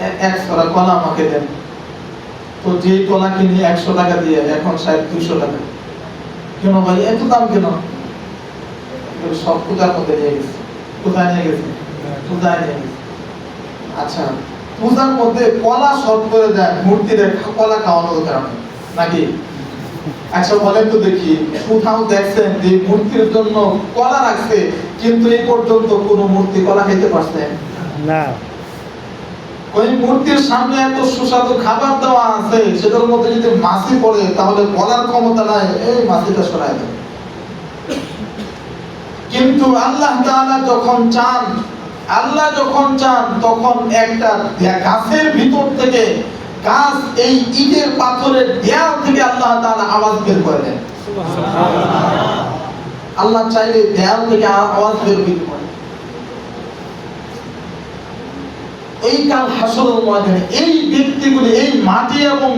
এ- এক ছড়া কলা আমাকে দেন। তো যে কলা কিনি একশো টাকা দিয়ে, এখন সাহেব দুইশো টাকা। কেন ভাই? এত দাম কেন? সব পূজার মধ্যে নিয়ে গেছে। কোথায় নিয়ে গেছে? পূজায় নিয়ে গেছে। আচ্ছা পূজার মধ্যে কলা শর্ট করে দেয় মূর্তির কলা খাওয়ানোর কারণে। নাকি? আচ্ছা বলেন তো দেখি, কোথাও দেখছেন যে মূর্তির জন্য কলা রাখছে, কিন্তু এই পর্যন্ত কোনো মূর্তি কলা খেতে পারছে? না। ওই মূর্তির সামনে এত সুস্বাদু খাবার দেওয়া আছে সেটার মধ্যে যদি মাছি পড়ে তাহলে বলার ক্ষমতা নাই। এই মাছিটা সরাই দেয় কিন্তু আল্লাহ তাআলা যখন চান আল্লাহ যখন চান তখন একটা গাছের ভিতর থেকে গাছ এই ইটের পাথরের দেয়াল থেকে আল্লাহ তাআলা আওয়াজ বের করে দেন। আল্লাহ চাইলে দেয়াল থেকে আওয়াজ বের করতে পারে এই কাল হাসরের ময়দানে এই ব্যক্তিগুলি, এই মাটি এবং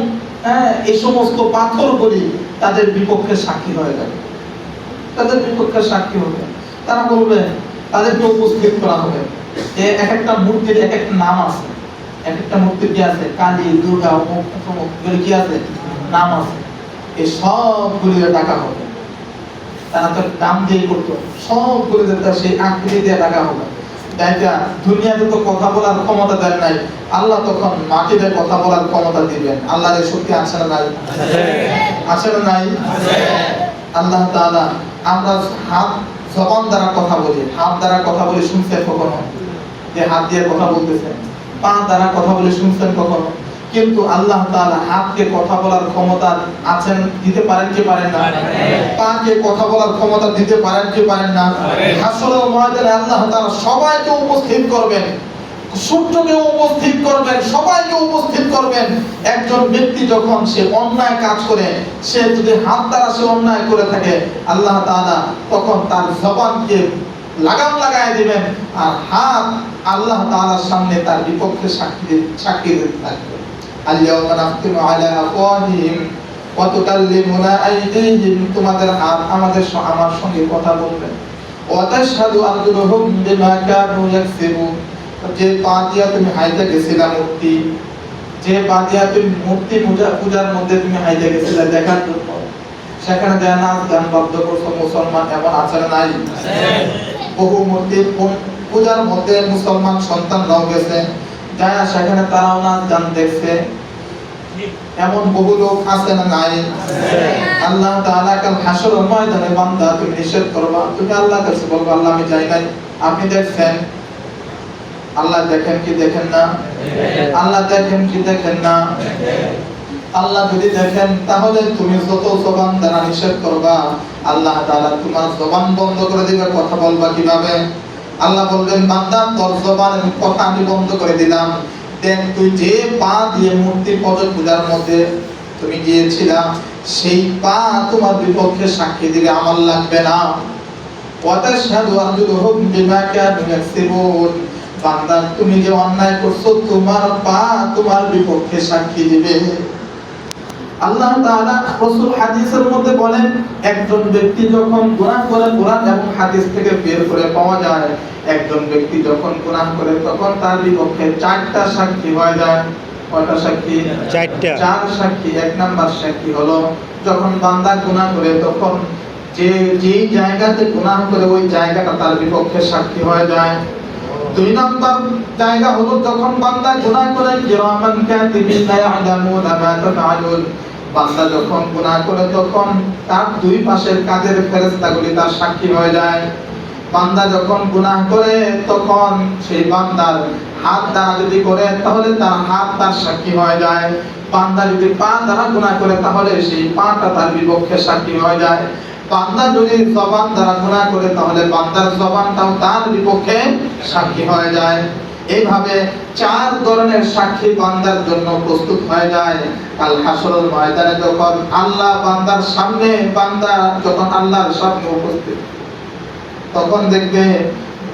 হ্যাঁ এই সমস্ত পাথরগুলি তাদের বিপক্ষে সাক্ষী হয়ে যাবে তাদের বিপক্ষে সাক্ষী হবে তারা বলবে, তাদেরকে উপস্থিত করা হবে। যে এক একটা মূর্তির এক একটা নাম আছে। এক একটা মূর্তির কি আছে? কালী, দুর্গা কি আছে? নাম আছে। এই সবগুলি ডাকা হবে। তারা তো দাম দিয়ে করতো। সবগুলি তার সেই আকৃতি দিয়ে ডাকা হবে। তাইটা দুনিয়াতে কথা বলার ক্ষমতা দেন নাই, আল্লাহ তখন মাটিতে কথা বলার ক্ষমতা দিবেন। আল্লাহর শক্তি আছে না নাই? আছে না নাই? আল্লাহ তাআলা আমরা হাত, জবান দ্বারা কথা বলি। হাত দ্বারা কথা বলি শুনছেন কখনো? যে হাত দিয়ে কথা বলতেছেন। পা দ্বারা কথা বলে শুনছেন কখনো? কিন্তু আল্লাহ তাআলা হাতকে কথা বলার ক্ষমতা আছেন দিতে পারেন কি পারেন না? পাকে কথা বলার ক্ষমতা দিতে পারেন কি পারেন না? হাসরের ময়দানে আল্লাহ তাআলা সবাইকে উপস্থিত করবেন। সূর্যকে উপস্থিত করবেন সবাইকে উপস্থিত করবেন। একজন ব্যক্তি যখন সে অন্যায় কাজ করে সে যদি হাত দ্বারা সে অন্যায় করে থাকে আল্লাহ তাআলা তখন তার জবানকে লাগাম লাগায় দিবেন আর হাত আল্লাহ তাআলার সামনে তার বিপক্ষে সাক্ষী সাক্ষী দিতে থাকবে। আফওয়াহিহিম ওয়া তুকাল্লিমুনা আইদিহিম। তোমাদের হাত আমাদের আমার সঙ্গে কথা বলবে। ওয়া তাশহাদু আরজুলুহুম বিমা কানু যে পা দিয়া তুমি হাইতে গেছিলা মূর্তি যে পা দিয়া তুমি মূর্তি পূজা পূজার মধ্যে তুমি হাইতে গেছিলা দেখার জন্য। সেখানে দেয়া নাচ গান বাদ্য করছ মুসলমান এমন আচার নাই। বহু মূর্তি পূজার মধ্যে মুসলমান সন্তানরাও গেছে। যায় সেখানে তারাও গান দেখছে এমন বহু লোক আছে না নাই? আল্লাহ তাআলা কাল হাসর ময়দানে বান্দা তুমি নিষেধ করবা। তুমি আল্লাহর কাছে বলবা আল্লাহ আমি যাই নাই। আপনি দেখছেন? আল্লাহ দেখেন কি দেখেন না? আল্লাহ দেখেন কি দেখেন না? আল্লাহ যদি দেখেন তাহলে তুমি যত জবান দ্বারা নিষেধ করবা আল্লাহ তাআলা তোমার জবান বন্ধ করে দিবে কথা বলবা কীভাবে? আল্লাহ বলবেন বান্দা, তোর জবান কথা আমি বন্ধ করে দিলাম। দেখ, তুই যে পা দিয়ে মূর্তি পদ পূজার মধ্যে তুমি গিয়েছিলা, সেই পা তোমার বিপক্ষে সাক্ষী দিলে আমার লাগবে না। ওয়াতাশহাদু আরজুলুহুম বিমা কানু ইয়াকসিবুন। বান্দা, তুমি যে অন্যায় করছ, তোমার পা তোমার বিপক্ষে সাক্ষী দিবে। আল্লাহ তাআলা রাসূল হাদিসের মধ্যে বলেন একজন ব্যক্তি যখন গুনাহ করে কোরআন এবং হাদিস থেকে বের করে পাওয়া যায় একজন ব্যক্তি যখন গুনাহ করে তখন তার বিপক্ষে চারটা সাক্ষী হয়ে যায়। কয়টা সাক্ষী? চারটা। চার সাক্ষী এক নাম্বার সাক্ষী হলো যখন বান্দা গুনাহ করে তখন যে যেই জায়গাতে গুনাহ করে ওই জায়গাটা তার বিপক্ষে সাক্ষী হয়ে যায়। দুই নাম্বার জায়গা হলো যখন বান্দা গুনাহ করে কিরামান কাতিবিন লা ইয়ালামুনা মা তাফআলুন বান্দা যখন গুনাহ করে, তখন তার দুই পাশের কাজের ফেরেশতাগুলি তার সাক্ষী হয়ে যায়। বান্দা যখন গুনাহ করে, তখন সেই বান্দার হাত দ্বারা যদি করে, তাহলে তার হাত তার সাক্ষী হয়ে যায়। বান্দা যদি পা দ্বারা গুনাহ করে, তাহলে সেই পাটা তার বিপক্ষে সাক্ষী হয়ে যায়। বান্দা যদি জবান দ্বারা গুনাহ করে, তাহলে বান্দার জবানটাও তার বিপক্ষে সাক্ষী হয়ে যায়। এইভাবে চার ধরনের সাক্ষী বান্দার জন্য প্রস্তুত হয়ে যায়। কাল হাসরের ময়দানে যখন আল্লাহ বান্দার সামনে, বান্দা যখন আল্লাহর সামনে উপস্থিত, তখন দেখবে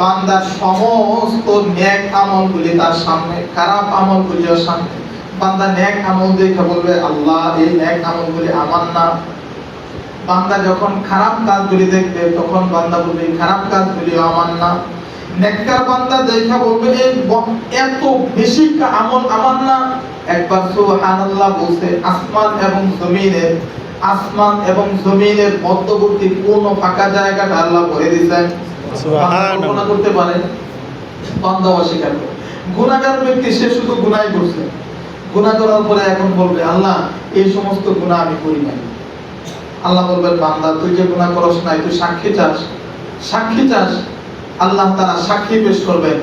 বান্দার সমস্ত নেক আমলগুলি তার সামনে, খারাপ আমলগুলিও সামনে। বান্দা ন্যাক আমল দেখে বলবে, আল্লাহ, এই নেক আমলগুলি আমার না। বান্দা যখন খারাপ কাজগুলি দেখবে, তখন বান্দা বলবে খারাপ কাজগুলি আমার না। নেককার বান্দা দেখা বলবে এই এত বেশি আমল আমার না। একবার সুবহানাল্লাহ বলছে আসমান এবং জমিনের আসমান এবং জমিনের মধ্যবর্তী পূর্ণ ফাঁকা জায়গাটা আল্লাহ ভরে দিয়েছেন? সুবহানাল্লাহ। করতে পারে বান্দা অস্বীকার করে। গুনাহগার ব্যক্তি সে শুধু গুনাই করছে। গুনাহ করার পরে এখন বলবে আল্লাহ এই সমস্ত গুনাহ আমি করি নাই। আল্লাহ বলবেন বান্দা তুই যে গুনাহ করস নাই তুই সাক্ষী চাস। সাক্ষী চাস আল্লাহ তারা সাক্ষী পেশ করবেন।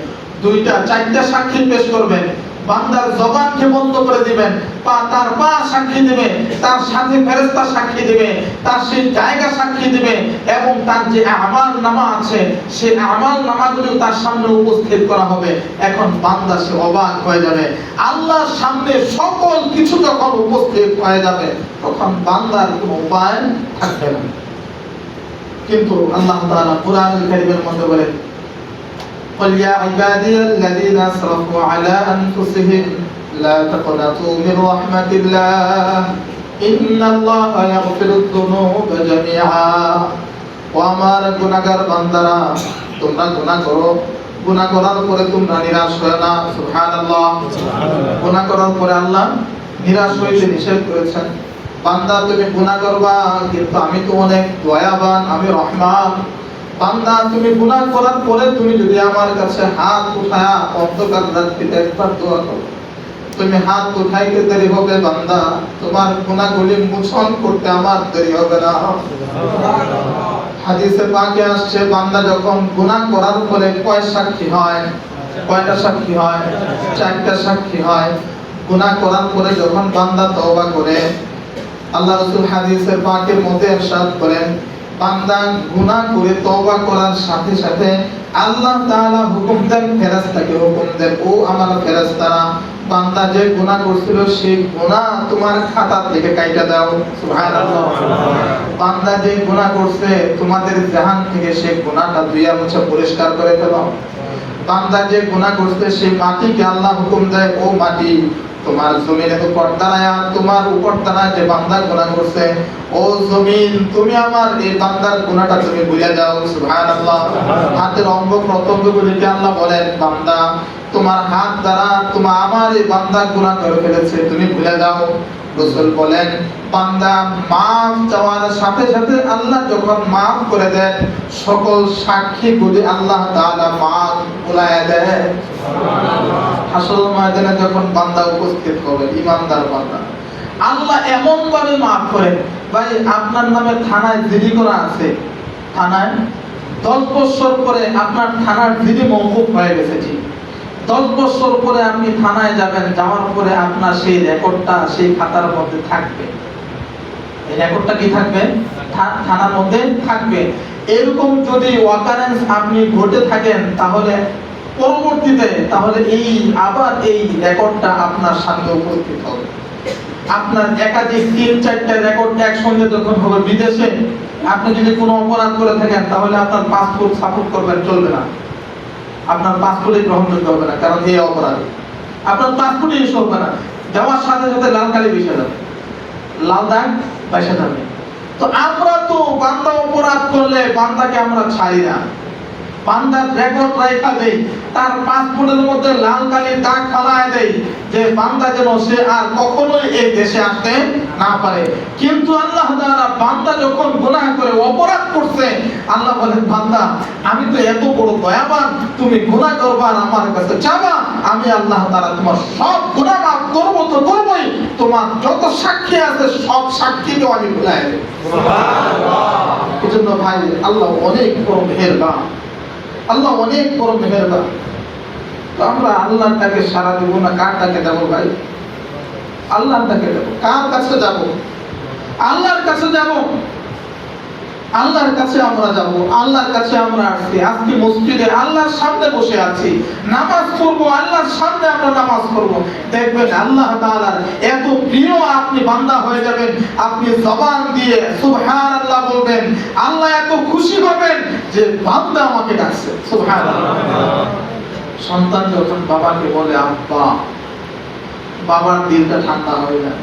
দুইটা, চারটা সাক্ষী পেশ করবেন। বান্দার জবানকে বন্ধ করে দিবেন। পা তার পা সাক্ষী দিবে, তার সাথে ফেরেশতা সাক্ষী দিবে, তার সেই জায়গা সাক্ষী দিবে এবং তার যে আমাল নামা আছে, সেই আমাল নামাগুলো তার সামনে উপস্থিত করা হবে। এখন বান্দা সে অবাক হয়ে যাবে। আল্লাহর সামনে সকল কিছু যখন উপস্থিত হয়ে যাবে, তখন বান্দার কোনো উপায় থাকবে না। কিন্তু আল্লাহ তাআলা কোরআনুল কারীমের মধ্যে বলেন قل يا عبادي الذين اسرفوا على انفسهم لا تقنطوا من رحمة الله إن الله يغفر الذنوب جميعا ও আমার গুনাহগার বান্দারা তোমরা গুনাহ করো গুনাহ করার পরে তোমরা নিরাশ হয় না সুবহানাল্লাহ গুনাহ করার পরে আল্লাহ নিরাশ হইতে নিষেধ করেছেন বান্দা, তুমি গুনাহ করবা, কিন্তু আমি তো অনেক দয়াবান, আমি রহমান। বান্দা, তুমি গুনাহ করার পরে তুমি যদি আমার কাছে হাত উঠায়া অন্ধকার রাত্রিতে একবার দোয়া করো। তুমি হাত উঠাইতে দেরি হবে, বান্দা। তোমার গুনাহগুলি মোচন করতে আমার দেরি হবে না। হাদিসে পাকে আসছে, বান্দা যখন গুনাহ করার পরে কয় সাক্ষী হয়? কয়টা সাক্ষী হয়? চারটা সাক্ষী হয়। গুনাহ করার পরে যখন বান্দা তওবা করে আল্লাহ রাসূল হাদিসের পাকের মধ্যে ইরশাদ করেন, বান্দা গুনাহ করে তওবা করার সাথে সাথে আল্লাহ তাআলা হুকুম দেন ফেরেশতাকে হুকুম দেন, ও আমার ফেরেশতারা বান্দা যে গুনাহ করছিল, সেই গুনাহ তোমার খাতা থেকে কাইটা দাও। সুবহানাল্লাহ। বান্দা যে গুনাহ করছে, তোমাদের জাহান থেকে সেই গুনাহটা ধুইয়া মুছে পরিষ্কার করে ফেলো। বান্দা যে গুনাহ করছে সেই মাটিকে আল্লাহ হুকুম দেয়, ও মাটি তোমার জমিনে তো তোমার উপর যে বান্দা গুনাহ করছে ও জমিন তুমি আমার এই বান্দার গুনাহটা তুমি ভুলে যাও সুবহানাল্লাহ। হাতের অঙ্গ প্রত্যঙ্গ গুলিকে আল্লাহ বলেন বান্দা তোমার হাত দ্বারা তোমার আমার এই বান্দা গুনাহ করে ফেলেছে তুমি ভুলে যাও। রসুল বলেন বান্দা মাফ চাওয়ার সাথে সাথে আল্লাহ যখন মাফ করে দেন সকল সাক্ষীগুলি আল্লাহ তাআলা মাফ ভুলায় দেয়। হাসর ময়দানে যখন বান্দা উপস্থিত ইমানদার বান্দা। আল্লাহ এমন ভাবে মাফ ভাই, আপনার নামে থানায় জিডি করা আছে। থানায় দশ বছর পরে আপনার থানার জিডি মৌকুফ হয়ে গেছে, জি। দশ বছর পরে আপনি থানায় যাবেন, যাওয়ার পরে আপনার সেই রেকর্ডটা, সেই খাতার মধ্যে থাকবে। এই রেকর্ডটা কি থাকবে? থানার মধ্যে থাকবে। এরকম যদি ওয়াকারেন্স আপনি ঘটে থাকেন, তাহলে পরবর্তীতে তাহলে এই আবার এই রেকর্ডটা আপনার সামনে উপস্থিত হবে। আপনার একাধিক তিন, চারটা রেকর্ড একসঙ্গে যখন হবে বিদেশে, আপনি যদি কোনো অপরাধ করে থাকেন, তাহলে আপনার পাসপোর্ট সাপোর্ট করবেন, চলবে না। আপনার পাসপোর্টই গ্রহণযোগ্য হবে না, কারণ এই অপরাধ। আপনার পাসপোর্টই ইস্যু হবে না। দেওয়ার সাথে সাথে লাল কালি বেসে যাবে লাল দাগ বেসে যাবে তো আমরা তো বান্দা অপরাধ করলে বান্দাকে আমরা ছাড়ি না। বান্দার রেকর্ড রেখা দেই তার পাসপোর্টের মধ্যে লাল কালির দাগ ফালায় দেই যে বান্দা যেন সে আর কখনোই এই দেশে আসতে না পারে। কিন্তু আল্লাহ তাআলা বান্দা যখন গুনাহ করে অপরাধ করছে আল্লাহ বলেন বান্দা আমি তো এত বড় দয়াবান তুমি গুনাহ করবা আর আমার কাছে চাবা আমি আল্লাহ তাআলা তোমার সব গুনাহ মাফ করব তো করবই। তোমার যত সাক্ষী আছে সব সাক্ষীকেও আমি ভুলাই দেব। এজন্য ভাই আল্লাহ অনেক বড় মেহেরবান। আল্লাহ অনেক বড় মেহেরবা তো আমরা আল্লাহ তাকে সারা দেবো না? কার তাকে দেবো ভাই? আল্লাহ তাকে দেবো। কার কাছে যাব? আল্লাহর কাছে যাব? আল্লাহর কাছে আমরা যাব, আল্লাহর কাছে আমরা আসছি। আজকে মসজিদে আল্লাহর সামনে বসে আছি। নামাজ পড়ব, আল্লাহর সামনে আমরা নামাজ পড়ব। দেখবেন আল্লাহ তাআলার এত প্রিয় আপনি বান্দা হয়ে যাবেন। আপনি জবান দিয়ে সুবহানাল্লাহ বলবেন, আল্লাহ এত খুশি হবেন যে বান্দা আমাকে ডাকছে, সুবহানাল্লাহ। সন্তান যখন বাবাকে বলে, আব্বা, বাবার দিলটা ঠান্ডা হয়ে যায়।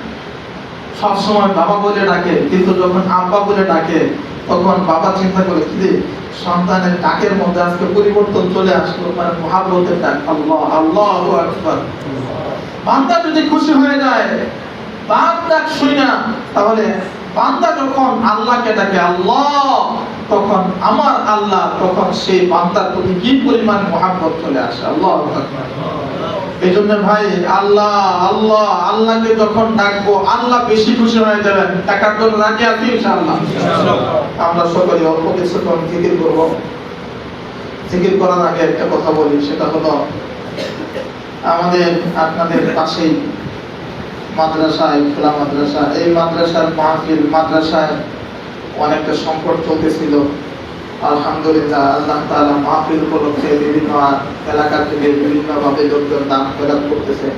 সবসময় বাবা বলে ডাকে, কিন্তু যখন আব্বা বলে ডাকে তখন বাবা চিন্তা করে কি সন্তানের ডাকের মধ্যে আজকে পরিবর্তন চলে আসলো মানে মহাব্বতের ডাক। আল্লাহ আল্লাহ বান্দা যদি খুশি হয়ে যায়, বাপ ডাক শুই না, তাহলে বান্দা যখন আল্লাহকে ডাকে, আল্লাহ তখন আমার আল্লাহ, তখন সেই বান্দার প্রতি কি পরিমাণ মহাব্বত চলে আসে? আল্লাহ আকবার। এই জন্য ভাই, আল্লাহ আল্লাহ, আল্লাহকে যখন ডাকবো, আল্লাহ বেশি খুশি হয়ে যাবেন। টাকার জন্য রাজি আছি ইনশাআল্লাহ। আমরা সকলে অল্প কিছুক্ষণ জিকির করব। জিকির করার আগে একটা কথা বলি, সেটা হলো, আমাদের আপনাদের পাশেই মাদ্রাসায়, খোলা মাদ্রাসা, এই মাদ্রাসার মাহফিল, মাদ্রাসায় অনেকটা সংকট চলতেছিল। আলহামদুলিল্লাহ আল্লাহ তালা মাহফিল উপলক্ষে বিভিন্ন এলাকা থেকে বিভিন্ন ভাবে লোকজন দান প্রদান করতেছে।